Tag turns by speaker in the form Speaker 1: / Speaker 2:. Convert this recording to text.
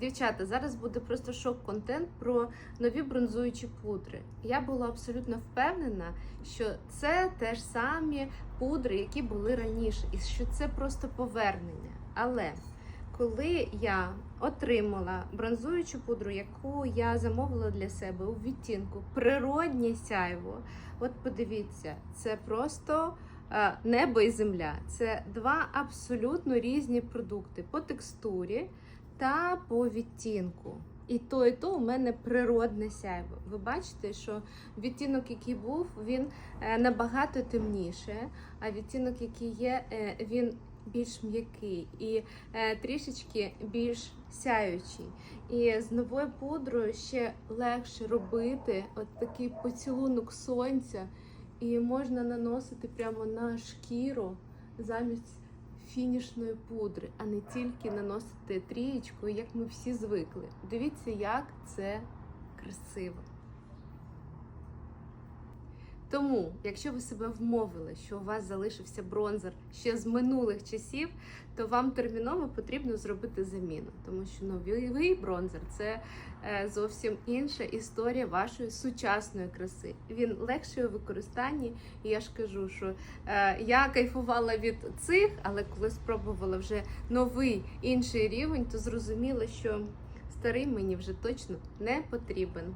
Speaker 1: Дівчата, зараз буде просто шок-контент про нові бронзуючі пудри. Я була абсолютно впевнена, що це теж самі пудри, які були раніше, і що це просто повернення. Але коли я отримала бронзуючу пудру, яку я замовила для себе у відтінку природнє сяйво, от подивіться, це просто е, небо і земля. Це два абсолютно різні продукти по текстурі та по відтінку. І то, і то у мене природне сяйво. Ви бачите, що відтінок, який був, він е, набагато темніше, а відтінок, який є, е, він більш м'який і е, трішечки більш сяючий. І з новою пудрою ще легше робити от такий поцілунок сонця, і можна наносити прямо на шкіру замість фінішної пудри, а не тільки наносити трієчкою, як ми всі звикли. Дивіться, як це красиво. Тому, якщо ви себе вмовили, що у вас залишився бронзер ще з минулих часів, то вам терміново потрібно зробити заміну, тому що новий бронзер це е, зовсім інша історія вашої сучасної краси. Він легший у використанні, і я ж кажу, що е, я кайфувала від цих, але коли спробувала вже новий інший рівень, то зрозуміла, що старий мені вже точно не потрібен.